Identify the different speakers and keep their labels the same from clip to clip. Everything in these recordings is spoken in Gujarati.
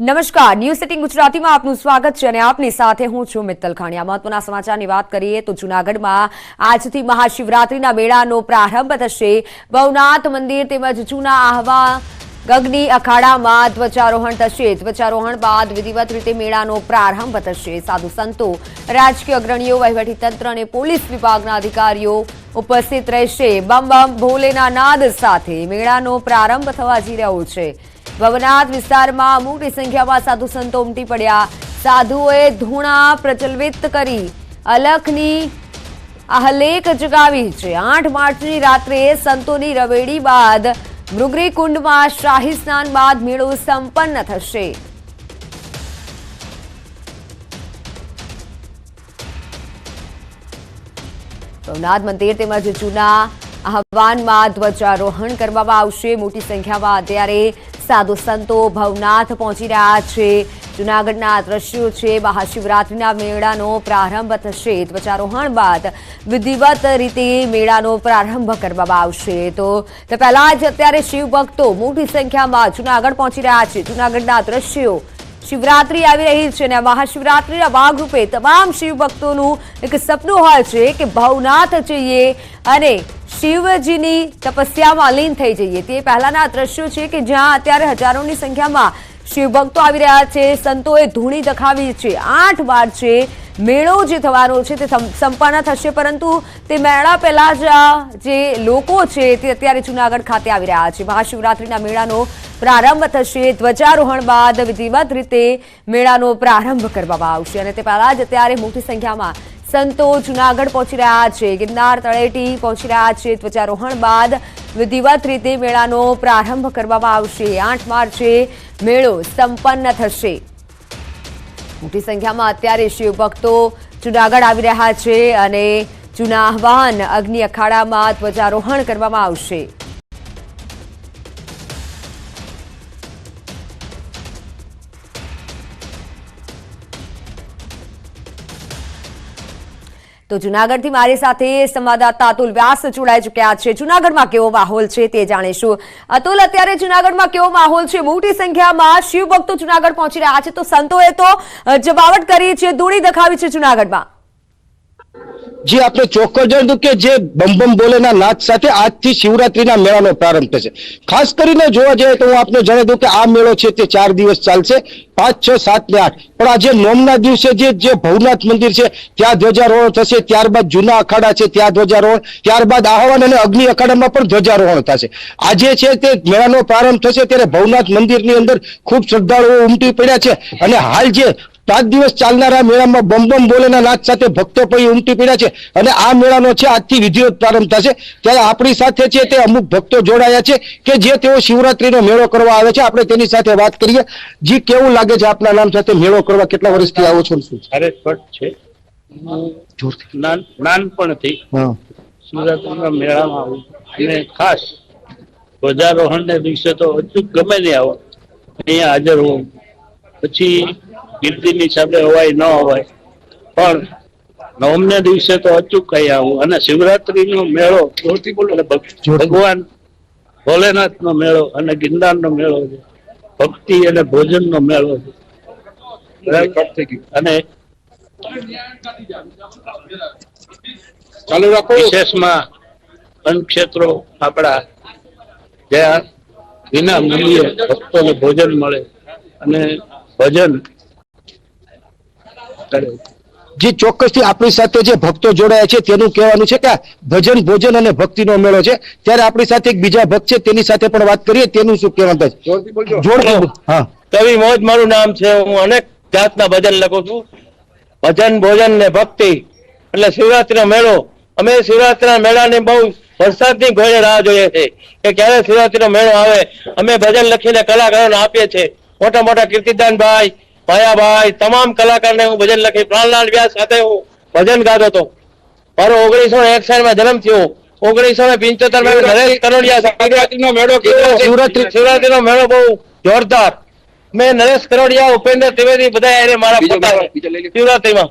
Speaker 1: નમસ્કાર. ન્યૂઝ સિટી ગુજરાતીમાં આપનું સ્વાગત છે અને આપની સાથે હું છું મિત્તલ ખાણિયા. મહત્વના સમાચારની વાત કરીએ તો જૂનાગઢમાં આજથી મહાશિવરાત્રિના મેળાનો પ્રારંભ થશે. ભવનાથ મંદિર તેમજ જૂના આહવા ગગની અખાડામાં ધ્વજારોહણ થશે. ધ્વજારોહણ બાદ વિધિવત રીતે મેળાનો પ્રારંભ થશે. સાધુ સંતો, રાજકીય અગ્રણીઓ વહીવટીતંત્ર અને પોલીસ વિભાગના અધિકારીઓ ઉપસ્થિત રહેશે. બમ બમ ભોલેના નાદ સાથે મેળાનો પ્રારંભ થવા જઈ રહ્યો છે. ભવનાથ વિસ્તારમાં મોટી સંખ્યામાં સાધુ સંતો ઉમટી પડ્યા. સાધુઓએ ધૂણા પ્રચલિત કરી અલખની આહલેક જગાવી છે. આઠ માર્ચની રાત્રે સંતોની રવેડી બાદ મૃગરી કુંડમાં શાહી સ્નાન બાદ મેળો સંપન્ન થશે. ભવનાથ મંદિર તેમજ જૂના આહવાનમાં ધ્વજારોહણ કરવામાં આવશે. મોટી સંખ્યામાં અત્યારે સાધુ સંતો ભવનાથ પહોંચી રહ્યા છે. જૂનાગઢના દ્રશ્યો છે, મહાશિવરાત્રિના મેળાનો પ્રારંભ થશે. ધ્વજારોહણ બાદ વિધિવત રીતે મેળાનો પ્રારંભ કરવામાં આવશે. તો તે પહેલા જ અત્યારે શિવભક્તો મોટી સંખ્યામાં જૂનાગઢ પહોંચી રહ્યા છે. જૂનાગઢના દ્રશ્યો શિવરાત્રી આવી રહી છે અને મહાશિવરાત્રીના ભાગરૂપે તમામ શિવભક્તોનું એક સપનું હોય છે કે ભવનાથ જઈએ અને શિવજીની તપસ્યામાં લીન થઈ જઈએ. તે પહેલાના દ્રશ્યો છે કે જ્યાં અત્યારે હજારોની સંખ્યામાં શિવભક્તો આવી રહ્યા છે. સંતોએ ધૂણી દખાવી છે. આઠ વાર છે મેળો જે થવાનો છે તે સંપન્ન થશે, પરંતુ તે મેળા પહેલા જ જે લોકો છે તે અત્યારે જૂનાગઢ ખાતે આવી રહ્યા છે. મહાશિવરાત્રિના મેળાનો પ્રારંભ થશે. ધ્વજારોહણ બાદ વિધિવત રીતે મેળાનો પ્રારંભ કરવામાં આવશે અને તે પહેલા જ અત્યારે મોટી સંખ્યામાં સંતો જુનાગઢ પહોંચી રહ્યા છે. ગિરનાર તળેટી પહોંચી રહ્યા છે. ધ્વજારોહણ બાદ વિધિવત રીતે મેળાનો પ્રારંભ કરવામાં આવશે. આઠ માર્ચે મેળો સંપન્ન થશે. મોટી સંખ્યામાં અત્યારે શિવભક્તો જુનાગઢ આવી રહ્યા છે અને જૂના આહવાન અગ્નિ અખાડામાં ધ્વજારોહણ કરવામાં આવશે. તો જુનાગઢથી મારી સાથે સંવાદદાતા અતુલ વ્યાસ જોડાઈ ચૂક્યા છે. જુનાગઢમાં કેવો માહોલ છે તે જાણીશું. અતુલ, અત્યારે જુનાગઢમાં કેવો માહોલ છે? મોટી સંખ્યામાં શિવ ભક્તો જુનાગઢ પહોંચી રહ્યા છે. તો સંતોએ તો જવાવટ કરી છે, ધૂળી દખાવી છે જુનાગઢમાં.
Speaker 2: જે આપણે ચોક્કસ જણાવ્યું કે જે બમ બમ બોલેના નાદ સાથે આજથી શિવરાત્રીના મેળાનો પ્રારંભ થશે. ખાસ કરીને જોવા જઈએ તો હું આપને જણાવી દઉં કે આ મેળો છે તે ચાર દિવસ ચાલશે, પાંચ, છ, સાત ને આઠ. પણ આજે નોમના દિવસે જે જે ભવનાથ મંદિર છે, ત્યાં ધ્વજારોહણ થશે, ત્યારબાદ જૂના અખાડા છે, ત્યાં ધ્વજારોહણ, ત્યારબાદ આહવાન અને અગ્નિ અખાડામાં પણ ધ્વજારોહણ થશે. આજે છે તે મેળાનો પ્રારંભ થશે ત્યારે ભવનાથ મંદિરની અંદર ખૂબ શ્રદ્ધાળુઓ ઉમટી પડ્યા છે. અને હાલ જે પાંચ દિવસ ચાલનારા મેળામાં બમ બમ બોલેના નાચ સાથે ભક્તો પણ ઉમટી પડ્યા છે અને આ મેળાનો છે આજથી વિધિવત પ્રારંભ થશે. ત્યારે આપણી સાથે છે તે અમુક ભક્તો જોડાયા છે કે જે તેઓ શિવરાત્રીનો મેળો કરવા આવે છે. આપણે તેની સાથે વાત કરીએ. જી કેવું લાગે છે આપના નામ સાથે મેળો કરવા? કેટલા વર્ષથી આવો છો?
Speaker 3: ભટ્ટ છે? નાનપણથી શિવરાત્રીના મેળામાં આવું. અને ખાસ ધ્વજારોહણને દિવસે તો અચૂક ગમે નહીં આવો. અહીંયા હાજર હોઉં. પછી ગીર્દીની હિસાબે હવાય ન હવાય પણ નવમને દિવસે તો અચૂક કહી આવું અને શિવરાત્રીનો મેળો ભગવાન ભોલેનાથનો મેળો અને ગિરનારનો મેળો છે. ભક્તિ અને ભોજનનો મેળો છે. અને
Speaker 2: ચાલુ રાખો.
Speaker 3: વિશેષમાં અન્નક્ષેત્રો આપણા જ્યાં વિના મૂલ્યે ભક્તોને ભોજન મળે. અને ભજન
Speaker 2: જે ચોક્કસથી આપણી સાથે જે ભક્તો જોડાયા છે તેનું કહેવાનું છે કે ભજન ભોજન અને ભક્તિનો મેળો છે. ત્યારે આપણી સાથે એક બીજા ભક્ત છે તેની સાથે પણ વાત કરીએ તેનું શું કહેવાનું છે જોડ હા.
Speaker 4: કવિ મોજ મારું નામ છે હું અનેક જાતના ભજન લખું છું. ભજન ભોજન ને ભક્તિ. એટલે શિવરાત્રીનો મેળો. અમે શિવરાત્રીના મેળાને બહુ વરસાદની ઘોડે રાહ જોઈએ છે કે ક્યારે શિવરાત્રીનો મેળો આવે. અમે ભજન લખીને કલાકારોને આપીએ છીએ. મોટા મોટા કીર્તિદાનભાઈ ભાયાભાઈ તમામ કલાકારને હું ભજન લખી પ્રાણલાલ વ્યાસ સાથે હું ભજન ગાતો હતો. મારો ઓગણીસો એકસઠમાં જન્મ થયો. ઓગણીસો ને પિંચોતેરમાં નરેશ કરોડિયા મેળો શિવરાત્રી નો મેળો બહુ જોરદાર. મેં નરેશ કરોડિયા ઉપેન્દ્ર ત્રિવેદી બધા એને મારા પોતા શિવરાત્રીમાં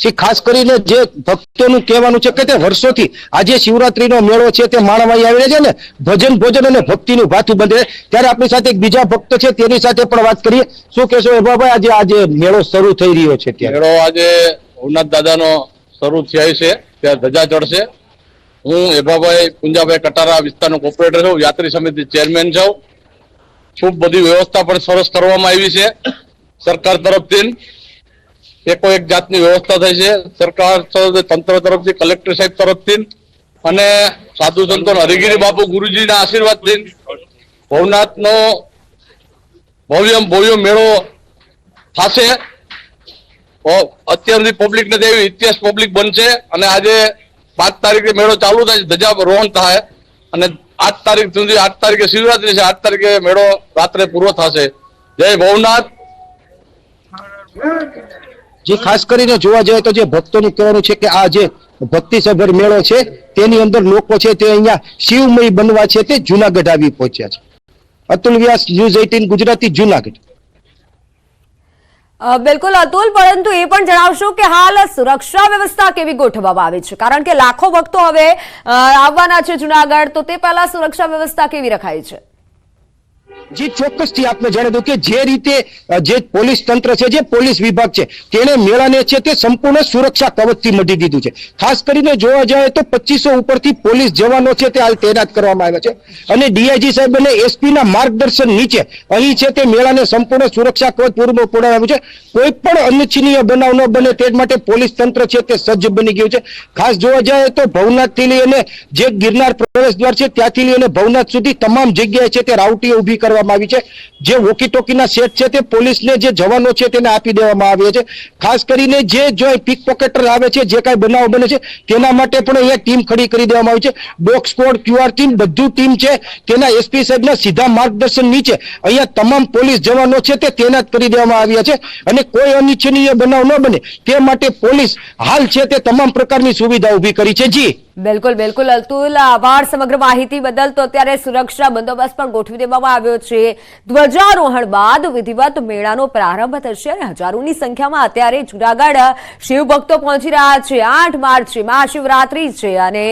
Speaker 2: છે ખાસ કરીને જે ભક્તોનું કહેવાનું છે કે તે વર્ષોથી આજે શિવરાત્રીનો મેળો છે, તે માણવાઈ આવી રહ્યો છે ને, ભજન ભોજન અને ભક્તિનું ભાથું બંધ ત્યારે આપણી સાથે એક બીજા ભક્ત છે, તેની સાથે પણ વાત કરીએ. શું કહેશો એભાભાઈ આજે આજે મેળો શરૂ થઈ રહ્યો છે ત્યારે?
Speaker 5: મેળો આજે ભવનાથ દાદાનો શરૂ થયા છે, ત્યાં ધજા ચડશે. હું એભાભાઈ પુંજાભાઈ કટારા વિસ્તારનો કોર્પોરેટર છું, યાત્રી સમિતિ ચેરમેન છું. ખૂબ બધી વ્યવસ્થા પણ સરસ કરવામાં આવી છે. સરકાર તરફથી એકો એક જાતની વ્યવસ્થા થઈ છે. સરકાર તંત્ર તરફથી, કલેક્ટર સાહેબ તરફથી અને સાધુ સંતો હરિગીરી બાપુ ગુરુજીના આશીર્વાદથી ભવનાથનો ભવ્ય ભવ્ય મેળો થશે. અત્યારથી પબ્લિક નથી એવી ઇતિહાસ પબ્લિક બનશે અને આજે પાંચ તારીખે મેળો ચાલુ થાય ધજા રોહન થાય અને આઠ તારીખ સુધી, આઠ તારીખે શિવરાત્રી છે, આઠ તારીખે મેળો રાત્રે પૂરો થશે. જય ભવનાથ.
Speaker 2: જે ખાસ કરીને જોવા જાય તો જે ભક્તોનું કહેવાનું છે કે આ જે ભક્તિસભર મેળો છે, તેની અંદર લોકો છે તે અહીંયા શિવમય બનવા છે તે જુનાગઢ આવી પહોંચ્યા છે. Atul Vyas, news eighteen, Gujarati, Junagadh.
Speaker 1: બિલકુલ અતુલ, પરંતુ એ પણ જણાવશો કે હાલ સુરક્ષા વ્યવસ્થા કેવી ગોઠવવામાં આવી છે? કારણ કે લાખો ભક્તો હવે આવવાના છે જુનાગઢ, તો તે પહેલા સુરક્ષા વ્યવસ્થા કેવી રખાઈ છે?
Speaker 2: જી, ચોક્કસથી આપને જાણી દઉં કે જે રીતે જે પોલીસ તંત્ર છે, જે પોલીસ વિભાગ છે, તેણે મેળાને છે તે સંપૂર્ણ સુરક્ષા કવચથી મઢી દીધું છે. ખાસ કરીને જોવા જાય તો પચીસો ઉપરથી પોલીસ જવાનો છે તે હાલ તૈનાત કરવામાં આવ્યા છે. અને ડીઆઈજી સાહેબ અને એસપીના માર્ગદર્શન નીચે અહીં છે તે મેળાને સંપૂર્ણ સુરક્ષા કવચ પૂરું પૂરાવ્યું છે. કોઈ પણ અનિચ્છનીય બનાવ ન બને તે માટે પોલીસ તંત્ર છે તે સજ્જ બની ગયું છે. ખાસ જોવા જાય તો ભવનાથથી લઈ અને જે ગિરનાર પ્રવેશ દ્વાર છે ત્યાંથી લઈ અને ભવનાથ સુધી તમામ જગ્યાએ છે તે રાવટીઓ ઊભી કરવામાં આવી છે. જે વોકી સેટ છે તે પોલીસને જે જવાનો છે તેને આપી દેવામાં આવ્યા છે. ખાસ કરીને જે જો પીક આવે છે, જે કાંઈ બનાવ બને છે, તેના માટે પણ અહીંયા ટીમ ખડી કરી દેવામાં આવી છે. ડોગ સ્કોડ ક્યુઆર ટીમ બધું ટીમ છે. તેના એસપી સાહેબના સીધા માર્ગદર્શન નીચે અહીંયા તમામ પોલીસ જવાનો છે તે તૈનાત કરી દેવામાં આવ્યા છે. અને કોઈ અનિચ્છનીય બનાવ ન બને. તે માટે પોલીસ હાલ છે તે તમામ પ્રકારની સુવિધા ઊભી કરી છે. જી.
Speaker 1: બિલકુલ બિલકુલ. અતુલ, આભાર. સમગ્ર માહિતી બદલ તો અત્યારે સુરક્ષા બંદોબસ્ત પણ ગોઠવી દેવામાં આવ્યો છે. ધ્વજારોહણ બાદ વિધિવત મેળાનો પ્રારંભ થશે અને હજારોની સંખ્યામાં અત્યારે જુનાગઢ શિવભક્તો પહોંચી રહ્યા છે. આઠ માર્ચે મહાશિવરાત્રી છે અને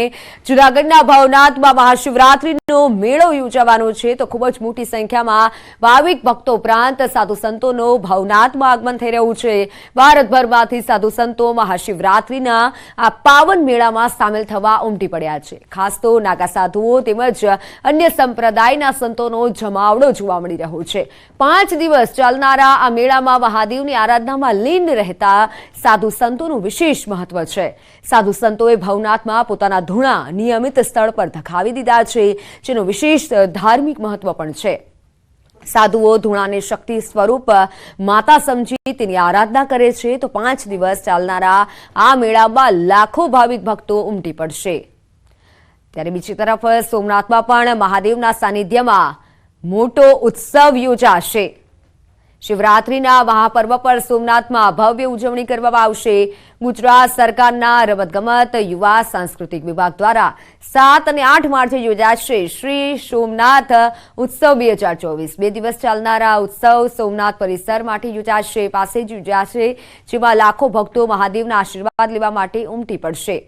Speaker 1: જુનાગઢના ભવનાથમાં મહાશિવરાત્રિનો મેળો યોજાવાનો છે. તો ખૂબ જ મોટી સંખ્યામાં ભાવિક ભક્તો ઉપરાંત સાધુ સંતોનો ભવનાથમાં આગમન થઈ રહ્યું છે. ભારતભરમાંથી સાધુ સંતો મહાશિવરાત્રિના આ પાવન મેળામાં સામેલ થવા ઉમટી પડ્યા છે. ખાસ તો નાગા સાધુઓ તેમજ અન્ય સંપ્રદાયના સંતોનો જમાવડો જોવા મળી રહ્યો છે. પાંચ દિવસ ચાલનારા આ મેળામાં મહાદેવની આરાધનામાં લીન રહેતા સાધુ સંતોનું વિશેષ મહત્વ છે. સાધુ સંતોએ ભવનાથમાં પોતાના ધૂણા નિયમિત સ્થળ પર ધખાવી દીધા છે, જેનું વિશેષ ધાર્મિક મહત્વ પણ છે. સાધુઓ ધૂણાને શક્તિ સ્વરૂપ માતા સમજી તેની આરાધના કરે છે, તો પાંચ દિવસ ચાલનારા આ મેળામાં લાખો ભાવિક ભક્તો ઉમટી પડશે. ત્યારે બીજી તરફ સોમનાથમાં પણ મહાદેવના સાનિધ્યમાં મોટો ઉત્સવ યોજાશે. શિવરાત્રીના મહાપર્વ પર સોમનાથમાં ભવ્ય ઉજવણી કરવામાં આવશે. ગુજરાત સરકારના રમતગમત, યુવા, સાંસ્કૃતિક વિભાગ દ્વારા સાત અને આઠ માર્ચે યોજાશે શ્રી સોમનાથ ઉત્સવ બે હજાર ચોવીસ. બે દિવસ ચાલનારા ઉત્સવ સોમનાથ પરિસર માટે યોજાશે, પાસે જ યોજાશે, જેમાં લાખો ભક્તો મહાદેવના આશીર્વાદ લેવા માટે ઉમટી પડશે.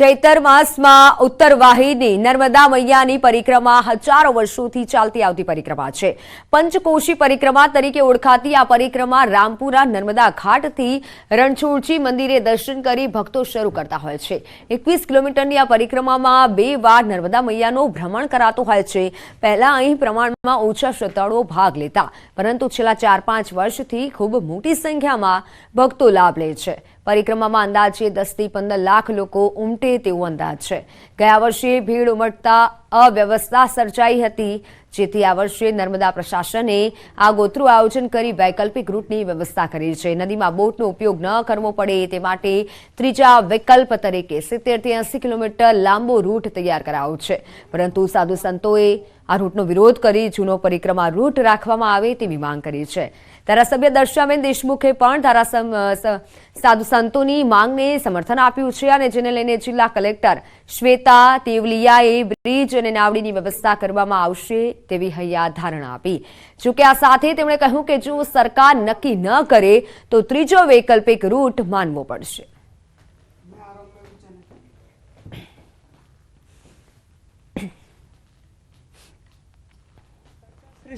Speaker 1: ચૈતર માસમાં ઉત્તર વાહિની નર્મદા મૈયાની પરિક્રમા હજારો વર્ષોથી ચાલતી આવતી પરિક્રમા છે. પંચકોશી પરિક્રમા તરીકે ઓળખાતી આ પરિક્રમા રામપુરા નર્મદા ઘાટથી રણછોડજી મંદિરે દર્શન કરી ભક્તો શરૂ કરતા હોય છે. એકવીસ કિલોમીટરની આ પરિક્રમામાં બે વાર નર્મદા મૈયાનું ભ્રમણ કરાતું હોય છે. પહેલા અહીં પ્રમાણમાં ઓછા શ્રદ્ધાળુઓ ભાગ લેતા, પરંતુ છેલ્લા ચાર પાંચ વર્ષથી ખૂબ મોટી સંખ્યામાં ભક્તો લાભ લે છે. પરિક્રમામાં અંદાજે દસથી પંદર લાખ લોકો ઉમટે તેવો અંદાજ છે. ગયા વર્ષે ભીડ ઉમટતા અવ્યવસ્થા સર્જાઈ હતી, જેથી આ વર્ષે નર્મદા પ્રશાસને આગોતરું આયોજન કરી વૈકલ્પિક રૂટની વ્યવસ્થા કરી છે. નદીમાં બોટનો ઉપયોગ ન કરવો પડે તે માટે ત્રીજા વિકલ્પ તરીકે સિત્તેરથી એંસી કિલોમીટર લાંબો રૂટ તૈયાર કરાયો છે. પરંતુ સાધુ સંતોએ આ રૂટનો વિરોધ કરી જૂનો પરિક્રમા રૂટ રાખવામાં આવે તેવી માંગ કરી છે. ધારાસભ્ય દર્શાબેન દેશમુખે પણ ધારાસભ્ય સાધુ સંતોની માંગને સમર્થન આપ્યું છે અને જેને લઈને જિલ્લા કલેક્ટર શ્વેતા તેવલિયાએ બ્રિજ અને નાવડીની વ્યવસ્થા કરવામાં આવશે તેવી હૈયા ધારણા આપી. જોકે આ સાથે તેમણે કહ્યું કે જો સરકાર નક્કી ન કરે તો ત્રીજો વૈકલ્પિક રૂટ માનવો પડશે.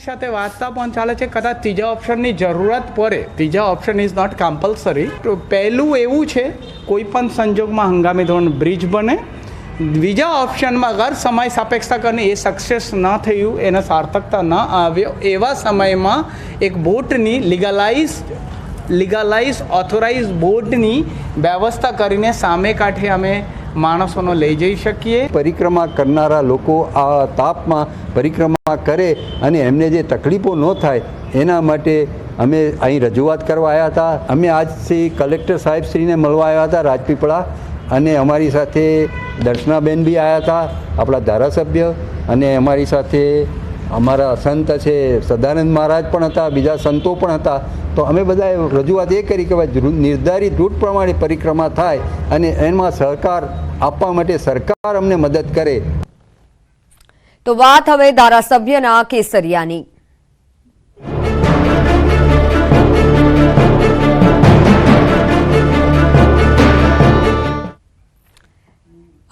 Speaker 6: સાથે વાંચતા પણ ચાલે છે. કદાચ ત્રીજા ઓપ્શનની જરૂરત પડે. ત્રીજા ઓપ્શન ઇઝ નોટ કમ્પલસરી તો પહેલું એવું છે, કોઈ પણ સંજોગમાં હંગામી ધોરણ બ્રિજ બને. બીજા ઓપ્શનમાં અગર સમય સાપેક્ષતા કરીને એ સક્સેસ ન થયું, એને સાર્થકતા ન આવ્યો, એવા સમયમાં એક બોટની લીગલાઇઝ લીગલાઇઝ ઓથોરાઇઝ બોટની વ્યવસ્થા કરીને સામે કાંઠે અમે માણસોનો લઈ જઈ શકીએ.
Speaker 7: પરિક્રમા કરનારા લોકો આ તાપમાં પરિક્રમા કરે અને એમને જે તકલીફો ન થાય એના માટે અમે અહીં રજૂઆત કરવા આવ્યા હતા. અમે આજથી કલેક્ટર સાહેબશ્રીને મળવા આવ્યા હતા રાજપીપળા અને અમારી સાથે દર્શનાબેન બી આવ્યા હતા, આપણા ધારાસભ્ય અને અમારી સાથે અમારા સંત છે, સદાનંદ મહારાજ પણ હતા, બીજા સંતો પણ હતા. તો અમે બધાએ રજૂઆત એ કરી કે ભાઈ નિર્ધારિત રૂટ પ્રમાણે પરિક્રમા થાય અને એમાં સહકાર આપવા માટે સરકાર અમને મદદ કરે.
Speaker 1: તો વાત હવે ધારાસભ્યના કેસરિયાની.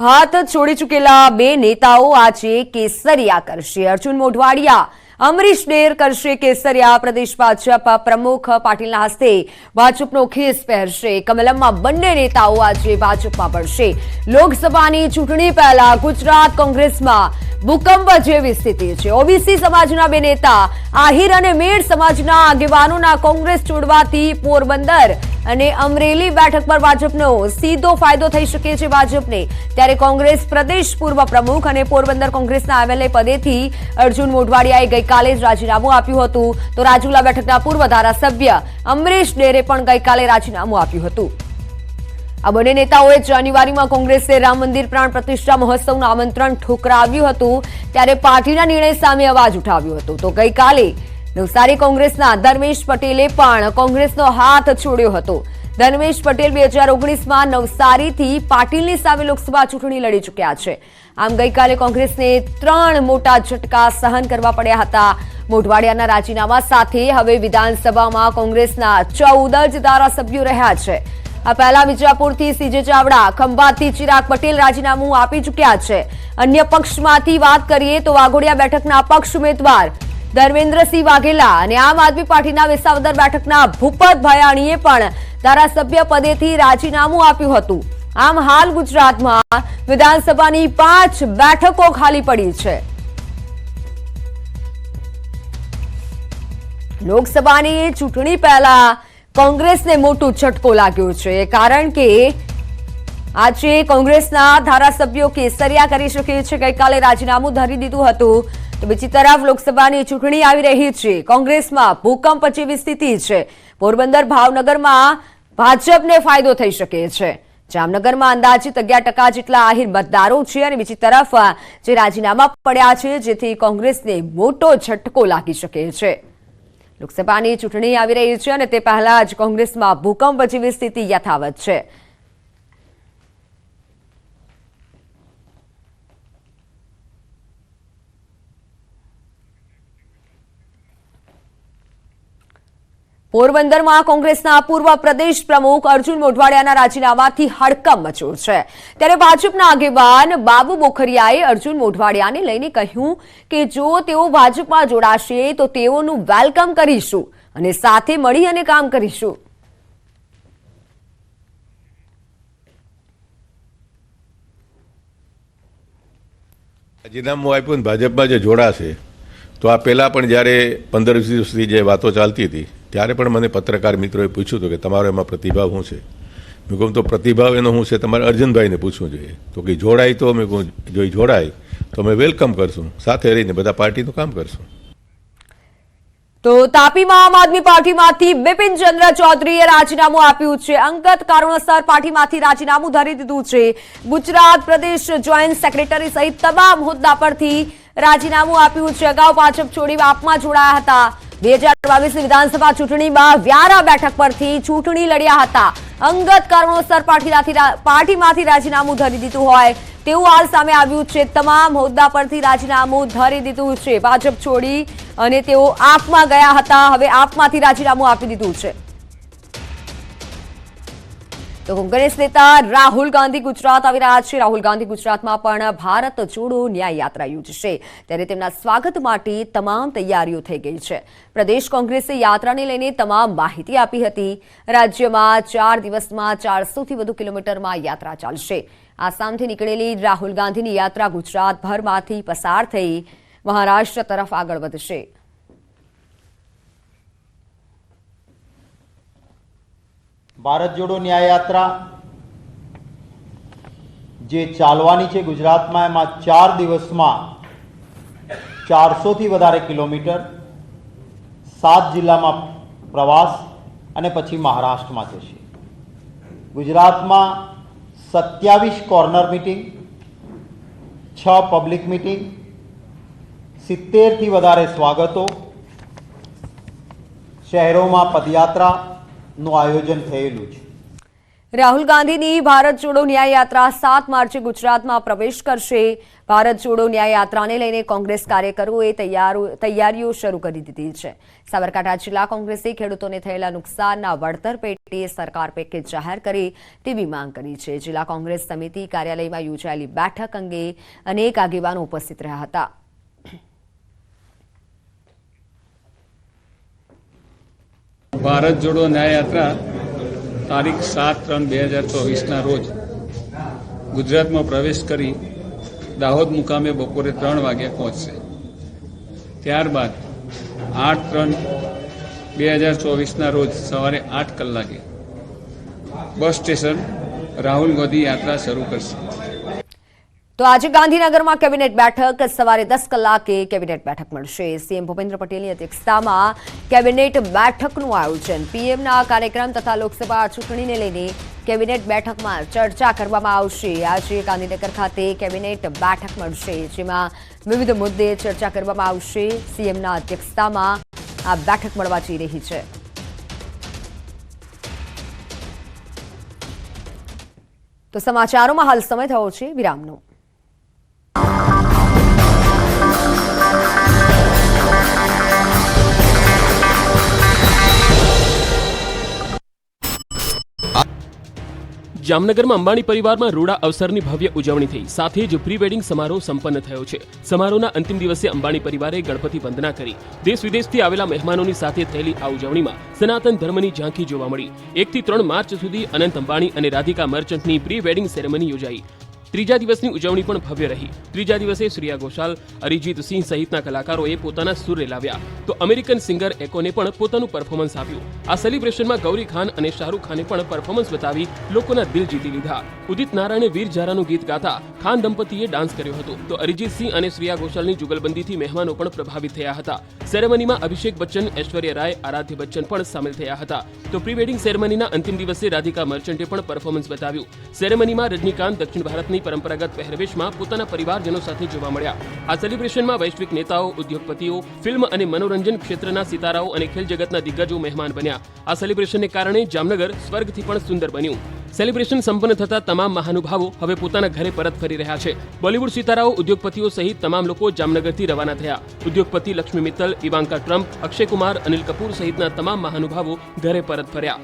Speaker 1: હાથ છોડી ચૂકેલા બે નેતાઓ આજે કેસરિયા કરશે. અર્જુન મોઢવાડિયા અમરીશ ડેર કરશે કેસરિયા પ્રદેશ ભાજપ પ્રમુખ પાટીલના હસ્તે ભાજપનો ખેસ પહેરશે. કમલમમાં બંને નેતાઓ આજે ભાજપમાં પડશે લોકસભાની ચૂંટણી પહેલા ગુજરાત કોંગ્રેસમાં ભૂકંપ જેવી સ્થિતિ છે. ઓબીસી સમાજના બે નેતા, આહિર અને મેળ સમાજના આગેવાનોના કોંગ્રેસ છોડવાથી પોરબંદર અને અમરેલી બેઠક પર ભાજપનો સીધો ફાયદો થઈ શકે છે ભાજપને. ત્યારે કોંગ્રેસ પ્રદેશ પૂર્વ પ્રમુખ અને પોરબંદર કોંગ્રેસના એમએલએ પદેથી અર્જુન મોઢવાડિયાએ ગઈકાલે જ રાજીનામું આપ્યું હતું. તો રાજુલા બેઠકના પૂર્વ ધારાસભ્ય અમરેશ ડેરે પણ ગઈકાલે રાજીનામું આપ્યું હતું. આ બંને નેતાઓએ જાન્યુઆરીમાં કોંગ્રેસે રામ મંદિર પ્રાણ પ્રતિષ્ઠા મહોત્સવનું આમંત્રણ ઠુકરાવ્યું હતું, ત્યારે પાર્ટીના નિર્ણય સામે અવાજ ઉઠાવ્યો હતો. તો ગઈકાલે નવસારી કોંગ્રેસના ધર્મેશ પટેલે પણ કોંગ્રેસનો હાથ છોડ્યો હતો. ધર્મેશ પટેલ બે હજાર ઓગણીસમાં નવસારીથી પાટીલની સામે લોકસભા ચૂંટણી લડી ચૂક્યા છે. આમ ગઈકાલે કોંગ્રેસને ત્રણ મોટા ઝટકા સહન કરવા પડ્યા હતા. મોઢવાડિયાના રાજીનામા સાથે હવે વિધાનસભામાં કોંગ્રેસના ચૌદ જ ધારાસભ્યો રહ્યા છે. આ પહેલા વિજાપુરથી સીજે ચાવડા, ખંભાતથી ચિરાગ પટેલ રાજીનામું આપી ચૂક્યા છે. અન્ય પક્ષમાંથી વાત કરીએ તો વાઘોડિયા બેઠકના પક્ષ ઉમેદવાર ધર્મેન્દ્રસિંહ વાઘેલા અને આમ આદમી પાર્ટીના વિસાવદર બેઠકના ભૂપત ભયાણીએ પણ ધારાસભ્ય પદેથી રાજીનામું આપ્યું હતું. આમ હાલ ગુજરાતમાં વિધાનસભાની પાંચ બેઠકો ખાલી પડી છે. લોકસભાની ચૂંટણી પહેલા કોંગ્રેસને મોટો ઝટકો લાગ્યો છે, કારણ કે આજે કોંગ્રેસના ધારાસભ્યો કેસરિયા કરી શકે છે. ગઈકાલે રાજીનામું ધરી દીધું હતું. તો બીજી તરફ લોકસભાની ચૂંટણી આવી રહી છે. કોંગ્રેસમાં ભૂકંપ જેવી સ્થિતિ છે. પોરબંદર ભાવનગરમાં ભાજપને ફાયદો થઈ શકે છે. જામનગરમાં અંદાજિત અગિયાર ટકા જેટલા આહિર મતદારો છે અને બીજી તરફ જે રાજીનામા પડ્યા છે, જેથી કોંગ્રેસને મોટો ઝટકો લાગી શકે છે. લોકસભાની ચૂંટણી આવી રહી છે અને તે પહેલા જ કોંગ્રેસમાં ભૂકંપ જેવી સ્થિતિ યથાવત છે. પોરબંદરમાં કોંગ્રેસના પૂર્વ પ્રદેશ પ્રમુખ અર્જુન મોઢવાડિયાના રાજીનામાથી હડકંપ મચ્યો છે. ત્યારે ભાજપના આગેવાન બાબુ બોખરિયાએ અર્જુન મોઢવાડિયાને લઈને કહ્યું કે જો તેઓ ભાજપમાં જોડાશે તો તેઓનું વેલકમ કરીશું અને સાથે મળી અને કામ કરીશું.
Speaker 8: રાજીનામું આપ્યું ભાજપમાં જે જોડાશે, તો આ પહેલાં પણ જ્યારે પંદર વીસ દિવસથી જે વાતો ચાલતી હતી ત્યારે પણ મને પત્રકાર મિત્રોએ પૂછ્યું હતું કે તમારો એમાં પ્રતિભાવ શું છે? મેં કહું, તો પ્રતિભાવ એનો શું છે? તમારે અર્જુનભાઈને પૂછવું જોઈએ. તો કે જોડાય તો મેં કહું, જો જોડાય, તો અમે વેલકમ કરશું. સાથે રહીને બધા પાર્ટીનું કામ કરશું.
Speaker 1: તો તાપીમાં આમ આદમી પાર્ટીમાંથી બિપિન ચંદ્ર ચૌધરીએ રાજીનામું આપ્યું છે. અંગત કારણોસર પાર્ટીમાંથી રાજીનામું ધરી દીધું છે. ગુજરાત પ્રદેશ જોઈન્ટ સેક્રેટરી સહિત તમામ હોદ્દા પરથી રાજીનામું આપ્યું છે. અગાઉ ભાજપ છોડી આપમાં જોડાયા હતા. બે હજાર બાવીસની વિધાનસભા ચૂંટણીમાં વ્યારા બેઠક પરથી ચૂંટણી લડ્યા હતા. અંગત કારણોસર પાર્ટીમાંથી રાજીનામું ધરી દીધું હોય તેવું હાલ સામે આવ્યું છે. તમામ હોદ્દા પરથી રાજીનામું ધરી દીધું છે. ભાજપ છોડી અને તેઓ આપમાં ગયા હતા. હવે આપમાંથી રાજીનામું આપી દીધું છે. તો કોંગ્રેસ નેતા રાહુલ ગાંધી ગુજરાત આવી રહ્યા છે. રાહુલ ગાંધી ગુજરાતમાં પણ ભારત જોડો ન્યાય યાત્રા યોજશે. ત્યારે તેમના સ્વાગત માટે તમામ તૈયારીઓ થઈ ગઈ છે. પ્રદેશ કોંગ્રેસે યાત્રાને લઈને તમામ માહિતી આપી હતી. રાજ્યમાં ચાર દિવસમાં ચારસોથી વધુ કિલોમીટરમાં યાત્રા ચાલશે. આસામથી નીકળેલી રાહુલ ગાંધીની યાત્રા ગુજરાતભરમાંથી પસાર થઈ મહારાષ્ટ્ર તરફ આગળ વધશે.
Speaker 9: ભારત જોડો ન્યાય યાત્રા જે ચાલવાની છે ગુજરાતમાં, એમાં ચાર દિવસમાં ચારસોથી વધારે કિલોમીટર સાત જિલ્લામાં પ્રવાસ અને પછી મહારાષ્ટ્રમાં જશે. ગુજરાતમાં સત્યાવીસ કોર્નર મિટિંગ, છ પબ્લિક મિટિંગ, સિત્તેરથી વધારે સ્વાગતો, શહેરોમાં પદયાત્રાનું આયોજન થયેલું છે.
Speaker 1: રાહુલ ગાંધીની ભારત જોડો ન્યાય યાત્રા સાત માર્ચે ગુજરાતમાં પ્રવેશ કરશે. ભારત જોડો ન્યાય યાત્રાને લઈને કોંગ્રેસ કાર્યકરોએ તૈયારો- તૈયારીઓ શરૂ કરી દીધી છે. સાબરકાંઠા જિલ્લા કોંગ્રેસે ખેડૂતોને થયેલા નુકસાનના વળતર પેટે સરકાર પેકેજ જાહેર કરે તેવી માંગ કરી છે. જિલ્લા કોંગ્રેસ સમિતિ કાર્યાલયમાં યોજાયેલી બેઠક અંગે અનેક આગેવાનો ઉપસ્થિત રહ્યા હતા.
Speaker 10: ભારત જોડો ન્યાય યાત્રા તારીખ સાત ત્રણ બે હજાર ચોવીસના રોજ ગુજરાતમાં પ્રવેશ કરી દાહોદ મુકામે બપોરે ત્રણ વાગ્યા પહોંચશે. ત્યારબાદ આઠ ત્રણ બે હજાર ચોવીસના રોજ સવારે આઠ કલાકે બસ સ્ટેશન રાહુલ ગાંધી યાત્રા શરૂ કરશે.
Speaker 1: તો આજે ગાંધીનગરમાં કેબિનેટ બેઠક. સવારે દસ કલાકે કેબિનેટ બેઠક મળશે. સીએમ ભૂપેન્દ્ર પટેલની અધ્યક્ષતામાં કેબિનેટ બેઠકનું આયોજન. પીએમના કાર્યક્રમ તથા લોકસભા ચૂંટણીને લઈને કેબિનેટ બેઠકમાં ચર્ચા કરવામાં આવશે. આજે ગાંધીનગર ખાતે કેબિનેટ બેઠક મળશે, જેમાં વિવિધ મુદ્દે ચર્ચા કરવામાં આવશે. સીએમના અધ્યક્ષતામાં આ બેઠક મળવા જઈ રહી છે. તો સમાચારોમાં હાલ સમય થયો છે. વિરામનો.
Speaker 11: જામનગરમાં અંબાણી પરિવારમાં રૂડા અવસરની ભવ્ય ઉજવણી થઈ. સાથે જ પ્રી વેડિંગ સમારોહ સંપન્ન થયો છે. સમારોહના અંતિમ દિવસે અંબાણી પરિવારે ગણપતિ વંદના કરી. દેશ વિદેશથી આવેલા મહેમાનોની સાથે થયેલી આ ઉજવણીમાં સનાતન ધર્મની ઝાંખી જોવા મળી. એકથી ત્રણ માર્ચ સુધી અનંત અંબાણી અને રાધિકા મર્ચન્ટની પ્રી વેડિંગ સેરેમની યોજાઈ. ત્રીજા દિવસની ઉજવણી પણ ભવ્ય રહી. ત્રીજા દિવસે શ્રેયા ઘોષાલ અરિજીત સિંહ સહિતના કલાકારોએ પોતાના સુર લાવ્યા. તો અમેરિકન સિંગર એકોને પણ પોતાનું પરફોર્મન્સ આપ્યું. આ સેલિબ્રેશનમાં ગૌરી ખાન અને શાહરૂખ ખાને પણ પરફોર્મન્સ બતાવી લોકોના દિલ જીતી લીધા. ઉદિત નારાયણે વીર ઝારાનું ગીત ગાતા ખાન દંપતીએ ડાન્સ કર્યો હતો. તો અરિજીત સિંહ અને શ્રેયા ઘોષાલની જુગલબંધીથી મહેમાનો પણ પ્રભાવિત થયા હતા. સેરેમનીમાં અભિષેક બચ્ચન, ઐશ્વર્યા રાય, આરાધ્ય બચ્ચન પણ સામેલ થયા હતા. તો પ્રી વેડિંગ સેરેમનીના અંતિમ દિવસે રાધિકા મર્ચન્ટે પણ પરફોર્મન્સ બતાવ્યું. સેરેમનીમાં રજનીકાંત દક્ષિણ ભારતની પરંપરાગત પહેરવેશમાં પોતાના પરિવારજનો સાથે જોવા મળ્યા. આ સેલિબ્રેશનમાં વૈશ્વિક નેતાઓ, ઉદ્યોગપતિઓ ફિલ્મ અને મનોરંજન ક્ષેત્રના સિતારાઓ અને ખેલ જગતના દિગ્ગજો મહેમાન બન્યા. આ સેલિબ્રેશનને કારણે જામનગર સ્વર્ગથી પણ સુંદર બન્યું. સેલિબ્રેશન સંપન્ન થતા તમામ મહાનુભાવો હવે પોતાના ઘરે પરત ફરી રહ્યા છે. બોલિવૂડ સિતારાઓ, ઉદ્યોગપતિઓ સહિત તમામ લોકો જામનગરથી રવાના થયા. ઉદ્યોગપતિ લક્ષ્મી મિત્તલ ઇવાંકા ટ્રમ્પ, અક્ષય કુમાર, અનિલ કપૂર સહિતના તમામ મહાનુભાવો ઘરે પરત ફર્યા.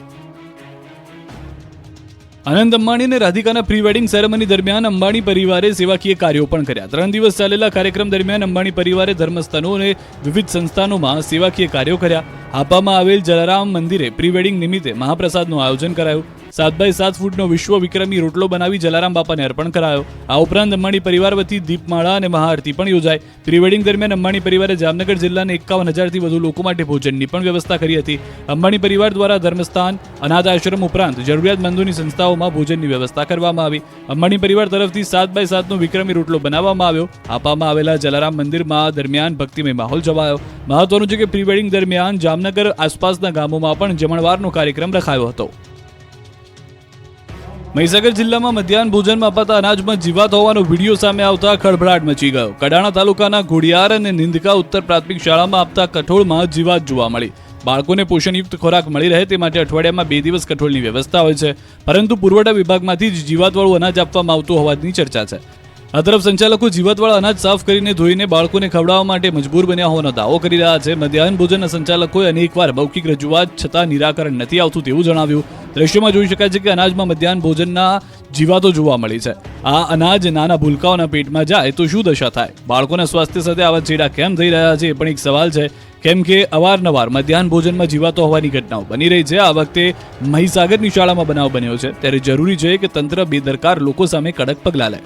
Speaker 12: આનંદ અંબાણી અને રાધિકાના પ્રી વેડિંગ સેરેમની દરમિયાન અંબાણી પરિવારે સેવાકીય કાર્યો પણ કર્યા. ત્રણ દિવસ ચાલેલા કાર્યક્રમ દરમિયાન અંબાણી પરિવારે ધર્મસ્થાનો અને વિવિધ સંસ્થાનોમાં સેવાકીય કાર્યો કર્યા. હાપામાં આવેલ જલારામ મંદિરે પ્રી વેડિંગ નિમિત્તે મહાપ્રસાદનું આયોજન કરાયું. સાત બાય સાત ફૂટનો વિશ્વ વિક્રમી રોટલો બનાવી જલારામ બાપાને અર્પણ કરાયો. આ ઉપરાંત અંબાણી પરિવાર વતી દીપમાળા અને મહાઆરતી પણ યોજાઈ. પ્રી વેડિંગ દરમિયાન અંબાણી પરિવારે જામનગર જિલ્લાના એકાવન હજારથી વધુ લોકો માટે ભોજનની પણ વ્યવસ્થા કરી હતી. અંબાણી પરિવાર દ્વારા ધર્મસ્થાન, અનાથ આશ્રમ ઉપરાંત જરૂરિયાતમંદોની સંસ્થાઓમાં ભોજનની વ્યવસ્થા કરવામાં આવી. અંબાણી પરિવાર તરફથી સાત બાય સાતનો વિક્રમી રોટલો બનાવવામાં આવ્યો. આપવામાં આવેલા જલારામ મંદિરમાં દરમિયાન ભક્તિમય માહોલ જવાયો મહત્વનું છે કે પ્રી વેડિંગ દરમિયાન જામનગર આસપાસના ગામોમાં પણ જમણવારનો કાર્યક્રમ રખાયો હતો. મહીસાગર જિલ્લામાં મધ્યાહન ભોજનમાં અપાતા અનાજમાં જીવાત હોવાનો વીડિયો સામે આવતા ખળભળાટ મચી ગયો. કડાણા તાલુકાના ઘોડિયાર અને નિંદકા ઉત્તર પ્રાથમિક શાળામાં આપતા કઠોળમાં જીવાત જોવા મળી. બાળકોને પોષણયુક્ત ખોરાક મળી રહે તે માટે અઠવાડિયામાં બે દિવસ કઠોળની વ્યવસ્થા હોય છે. પરંતુ પુરવઠા વિભાગમાંથી જ જીવાતવાળું અનાજ આપવામાં આવતું હોવાની ચર્ચા છે. આ તરફ સંચાલકો જીવાતવાળા અનાજ સાફ કરીને ધોઈને બાળકોને ખવડાવવા માટે મજબૂર બન્યા હોવાનો દાવો કરી રહ્યા છે. મધ્યાહન ભોજનના સંચાલકોએ અનેકવાર મૌખિક રજૂઆત છતાં નિરાકરણ નથી આવતું તેવું જણાવ્યું. દ્રશ્યમાં જોઈ શકાય છે કે અનાજમાં મધ્યાહન ભોજનના જીવાતો જોવા મળી છે. આ અનાજ નાના ભૂલકાઓના પેટમાં જાય તો શું દશા થાય? બાળકોના સ્વાસ્થ્ય સાથે આવા ચેડા કેમ થઈ રહ્યા છે એ પણ એક સવાલ છે. કેમ કે અવારનવાર મધ્યાહન ભોજનમાં જીવાતો હોવાની ઘટનાઓ બની રહી છે. આ વખતે મહીસાગરની શાળામાં બનાવ બન્યો છે. ત્યારે જરૂરી છે કે તંત્ર બેદરકાર લોકો સામે કડક પગલાં લે.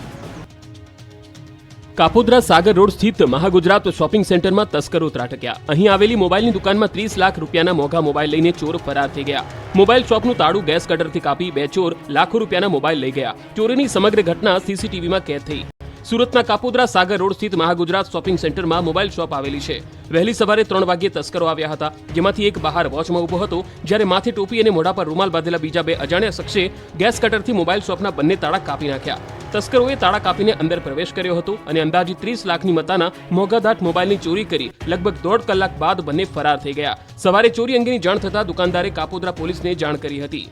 Speaker 11: કાપોદ્રા સાગર રોડ સ્થિત મહાગુજરાત શોપિંગ સેન્ટરમાં તસ્કરો ત્રાટક્યા. અહીં આવેલી મોબાઈલની દુકાનમાં ત્રીસ લાખ રૂપિયાના મોંઘા મોબાઈલ લઈને ચોર ફરાર થઈ ગયા. મોબાઈલ શોપનું તાળું ગેસ કટરથી કાપી બે ચોર લાખો રૂપિયાના મોબાઈલ લઈ ગયા. ચોરીની સમગ્ર ઘટના સીસીટીવીમાં કેદ થઈ. સુરતના કાપોદ્રા સાગર રોડ સ્થિત મહાગુજરાત શોપિંગ સેન્ટરમાં મોબાઈલ શોપ આવેલી છે. વહેલી સવારે ત્રણ વાગ્યે તસ્કરો આવ્યા હતા. જેમાંથી એક બહાર વોચમાં ઊભો હતો. જ્યારે માથે ટોપી અને મોઢા પર રૂમાલ બાંધેલા બીજા બે અજાણ્યા શખ્સે ગેસ કટરથી મોબાઈલ શોપના બંને તાળા કાપી નાખ્યા. તસ્કરોએ તાળા કાપીને અંદર પ્રવેશ કર્યો હતો અને અંદાજે ત્રીસ લાખની મતાના મોગાધાટ મોબાઈલની ચોરી કરી લગભગ દોઢ કલાક બાદ બંને ફરાર થઈ ગયા. સવારે ચોરી અંગેની જાણ થતાં દુકાનદારે કાપોદ્રા પોલીસને જાણ કરી હતી.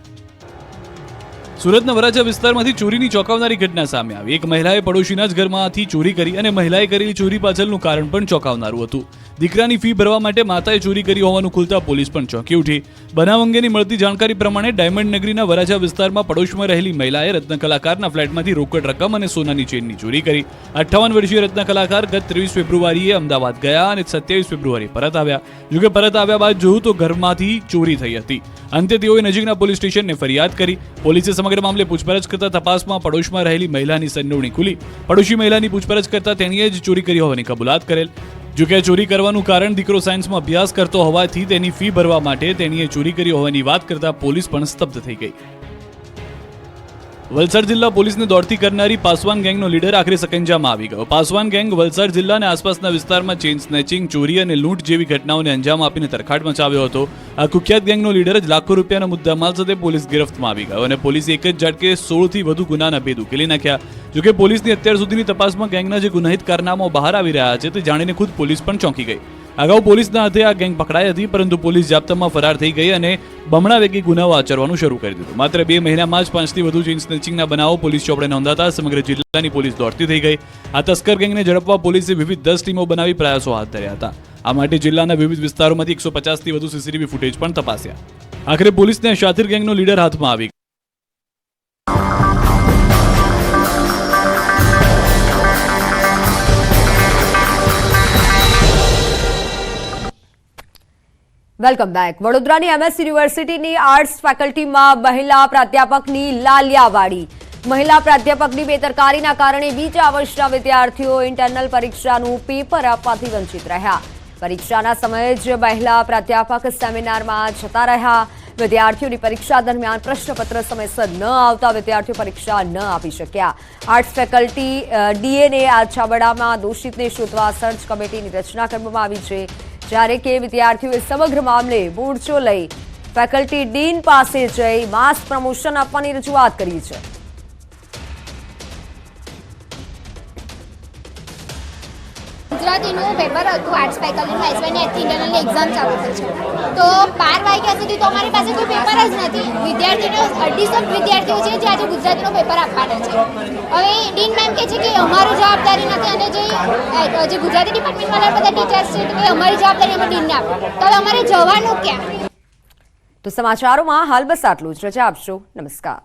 Speaker 12: સુરતના વરાછા વિસ્તારમાંથી ચોરીની ચોંકાવનારી ઘટના સામે આવી. એક મહિલાએ પડોશીના જ ઘરમાંથી ચોરી કરી અને મહિલાએ કરેલી ચોરી પાછળનું કારણ પણ ચોંકાવનારું હતું. દીકરાની ફી ભરવા માટે માતાએ ચોરી કરી હોવાનું ખુલતા પોલીસ પણ ચોંકી ઉઠી. બનાવ અંગેની મળતી જાણકારી પ્રમાણે ડાયમંડ નગરીના વરાછા વિસ્તારમાં પડોશમાં રહેલી મહિલાએ રત્નકલાકારના ફ્લેટમાંથી રોકડ રકમ અને સોનાની ચેનની ચોરી કરી. અઠ્ઠાવન વર્ષીય રત્નકલાકાર ગત ત્રેવીસ ફેબ્રુઆરીએ અમદાવાદ ગયા અને સત્યાવીસ ફેબ્રુઆરી પરત આવ્યા. જોકે પરત આવ્યા બાદ જોયું તો ઘરમાંથી ચોરી થઈ હતી. અંતે તેઓએ નજીકના પોલીસ સ્ટેશનને ફરિયાદ કરી. પોલીસે સમગ્ર મામલે પૂછપરછ કરતા તપાસમાં પડોશમાં રહેલી મહિલાની સંડોવણી ખુલી. પડોશી મહિલાની પૂછપરછ કરતા તેણીએ જ ચોરી કરી હોવાની કબૂલાત કરેલ. જોકે ચોરી કરવાનું કારણ દીકરો સાયન્સમાં અભ્યાસ કરતો હોવાથી તેની ફી ભરવા માટે તેણીએ ચોરી કરી હોવાની વાત કરતા પોલીસ પણ સ્તબ્ધ થઈ ગઈ. વલસાડ જિલ્લા પોલીસને દોડતી કરનારી પાસવાન ગેંગનો લીડર આખરે સકંજામાં આવી ગયો. પાસવાન ગેંગ વલસાડ જિલ્લા અને આસપાસના વિસ્તારમાં ચેઇન સ્નેચિંગ, ચોરી અને લૂંટ જેવી ઘટનાઓને અંજામ આપીને તરખાટ મચાવ્યો હતો. આ કુખ્યાત ગેંગનો લીડર જ લાખો રૂપિયાના મુદ્દામાલ સાથે પોલીસ ગિરફ્તમાં આવી ગયો અને પોલીસે એક જ ઝટકે સોળથી વધુ ગુનાના ભેદ ઉકેલી નાખ્યા. જોકે પોલીસની અત્યાર સુધીની તપાસમાં ગેંગના જે ગુનાહિત કારનામાઓ બહાર આવી રહ્યા છે તે જાણીને ખુદ પોલીસ પણ ચોંકી ગઈ. અગાઉ પોલીસના હાથે આ ગેંગ પકડાઈ હતી, પરંતુ પોલીસ જાપ્તામાં ફરાર થઈ ગઈ અને બમણા વેગી ગુનાઓ આચરવાનું શરૂ કરી દીધું. માત્ર બે મહિનામાં જ પાંચથી વધુ ચેઇન સ્નેચિંગના બનાવો પોલીસ ચોપડે નોંધાતા સમગ્ર જિલ્લાની પોલીસ દોડતી થઈ ગઈ. આ તસ્કર ગેંગને ઝડપવા પોલીસે વિવિધ દસ ટીમો બનાવી પ્રયાસો હાથ ધર્યા હતા. આ માટે જિલ્લાના વિવિધ વિસ્તારોમાંથી એકસો પચાસથી વધુ સીસીટીવી ફૂટેજ પણ તપાસ્યા. આખરે પોલીસને શાતિર ગેંગનો લીડર હાથમાં આવી
Speaker 1: વેલકમ બેક વડોદરાની એમએસ યુનિવર્સિટીની આર્ટ્સ ફેકલ્ટીમાં મહિલા પ્રાધ્યાપકની લાલિયાવાડી. મહિલા પ્રાધ્યાપકની બેદરકારીના કારણે બીજા વર્ષના વિદ્યાર્થીઓ ઇન્ટરનલ પરીક્ષાનું પેપર આપવાથી વંચિત રહ્યા. પરીક્ષાના સમયે જ મહિલા પ્રાધ્યાપક સેમિનારમાં જતા રહ્યા. વિદ્યાર્થીઓની પરીક્ષા દરમિયાન પ્રશ્નપત્ર સમયસર ન આવતા વિદ્યાર્થીઓ પરીક્ષા ન આપી શક્યા. આર્ટ્સ ફેકલ્ટી ડીએનએ આ છાબડામાં દોષિતને શોધવા સર્ચ કમિટીની રચના કરવામાં આવી છે. જ્યારે કે વિદ્યાર્થીઓએ સમગ્ર મામલે મોરચો લઈ ફેકલ્ટી ડીન પાસે જઈ માસ પ્રમોશન આપવાની રજૂઆત કરી છે.
Speaker 13: ગુજરાતીનું પેપર હતું આર્ટ્સ ફેકલ્ટીનું આજથી ઇન્ટરનલની એક્ઝામ ચાલુ થઈ છે. તો બાર વાગ્યા સુધી તો અમારી પાસે કોઈ પેપર જ નથી. વિદ્યાર્થીઓ અઢીસો વિદ્યાર્થીઓ છે જે આજે ગુજરાતીનું પેપર આપવાના છે. હવે ડીન મેમ કહે છે કે અમારું જવાબદારી નથી અને જે જે ગુજરાતી ડિપાર્ટમેન્ટવાળા બધા ટીચર્સ છે કે અમારી જવાબદારી અમે ડીનને આપો તો હવે અમારે જવાનું ક્યાં?
Speaker 1: તો સમાચારોમાં હાલ બસ આટલું જ. રજા આપશો. નમસ્કાર.